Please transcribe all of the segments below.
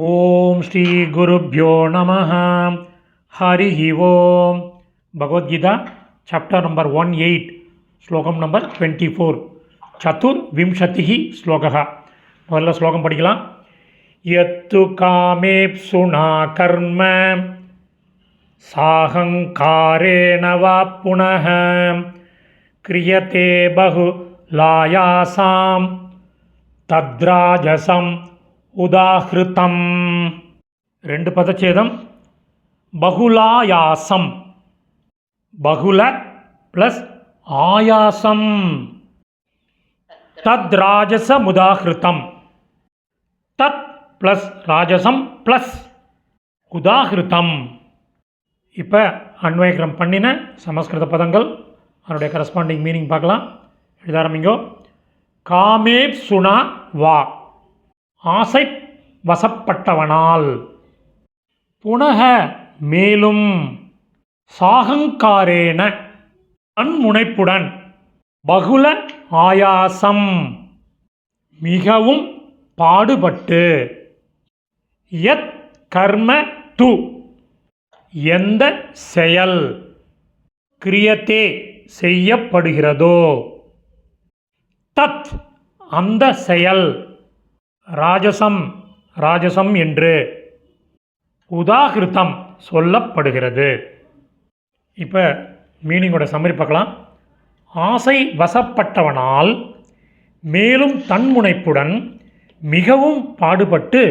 ஓம் ஸ்ரீ குருப்பியோ நம ஹரி ஓம் Bhagavad Gita chapter number one eight శ్లోకం నంబర్ ట్వంటీ ఫోర్ చతుర్వింశతి శ్లోక మొదల శ్లోకం పడికలా ఎత్తు కామేప్సునా కర్మ సాహంకారేణ వా పునః క్రియతే బహు లాయాసాం తద్రాజసం தத்ராஜசம் ரெண்டு பதச்சேதம். பகுலாயாசம். பகுல ப்ளஸ் ஆயாசம். தத் தத் ப்ளஸ் ராஜசம் ப்ளஸ் உதாஹிருதம். இப்போ அன்வயக்கிரம் பண்ணின சமஸ்கிருத பதங்கள் அதனுடைய கரஸ்பாண்டிங் மீனிங் பார்க்கலாம். எழுத ஆரம்பிங்கோ காமேப் சுனா வா. ஆசை வசப்பட்டவனால். புனக மேலும் சாகங்காரேன அன்முனைப்புடன் பகுல ஆயாசம் மிகவும் பாடுபட்டு யத் கர்ம து எந்த செயல் கிரியத்தே செய்யப்படுகிறதோ தத் அந்த செயல் ராஜசம் ராஜசம் என்று உதாகிருத்தம் சொல்லப்படுகிறது. இப்போ மீனிங்கோட சம்மரி பார்க்கலாம். ஆசை வசப்பட்டவனால் மேலும் தன்முனைப்புடன் மிகவும் பாடுபட்டு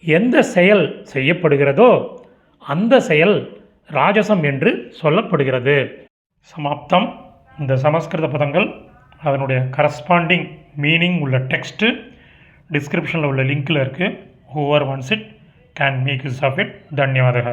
எந்த செயல் செய்யப்படுகிறதோ அந்த செயல் ராஜசம் என்று சொல்லப்படுகிறது. சமாப்தம். இந்த சமஸ்கிருத பதங்கள் அதனுடைய கரஸ்பாண்டிங் மீனிங் உள்ள டெக்ஸ்ட்டு டிஸ்கிரிப்ஷனில் உள்ள லிங்க்கில் இருக்குது however once it can make use of it தன்யவாதக